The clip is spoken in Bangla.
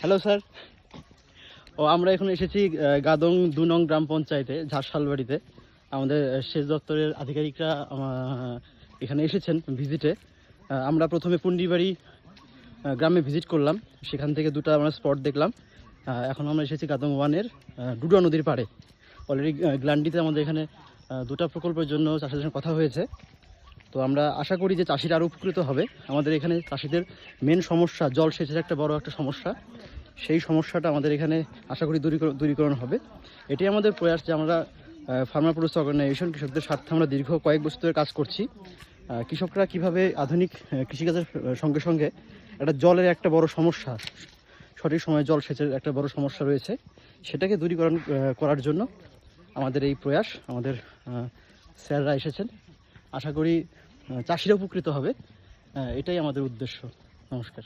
হ্যালো স্যার ও, আমরা এখন এসেছি গাদং দু নং গ্রাম পঞ্চায়েতে, ঝাড়শালবাড়িতে। আমাদের সেচ দপ্তরের আধিকারিকরা এখানে এসেছেন ভিজিটে। আমরা প্রথমে পুন্ডিবাড়ি গ্রামে ভিজিট করলাম। সেখান থেকে দুটো আমরা স্পট দেখলাম। এখন আমরা এসেছি গাদং ওয়ানের ডুডুয়া নদীর পাড়ে। অলরেডি গ্লান্ডিতে আমাদের এখানে দুটা প্রকল্পের জন্য সঙ্গে কথা হয়েছে। তো আমরা আশা করি যে চাষিরা আরও উপকৃত হবে। আমাদের এখানে চাষিদের মেন সমস্যা জল সেচের একটা বড় একটা সমস্যা। সেই সমস্যাটা আমাদের এখানে আশা করি দূরীকরণ হবে। এটাই আমাদের প্রয়াস যে আমরা ফার্মার প্রডিউসার অর্গানাইজেশন কৃষকদের স্বার্থে আমরা দীর্ঘ কয়েক বছর ধরে কাজ করছি। কৃষকরা কীভাবে আধুনিক কৃষিকাজের সঙ্গে সঙ্গে একটা জলের একটা বড় সমস্যা, সঠিক সময়ে জল সেচের একটা বড় সমস্যা রয়েছে, সেটাকে দূরীকরণ করার জন্য আমাদের এই প্রয়াস। আমাদের স্যাররা এসেছেন। আশা করি চাষিরা উপকৃত হবে। এটাই আমাদের উদ্দেশ্য। নমস্কার।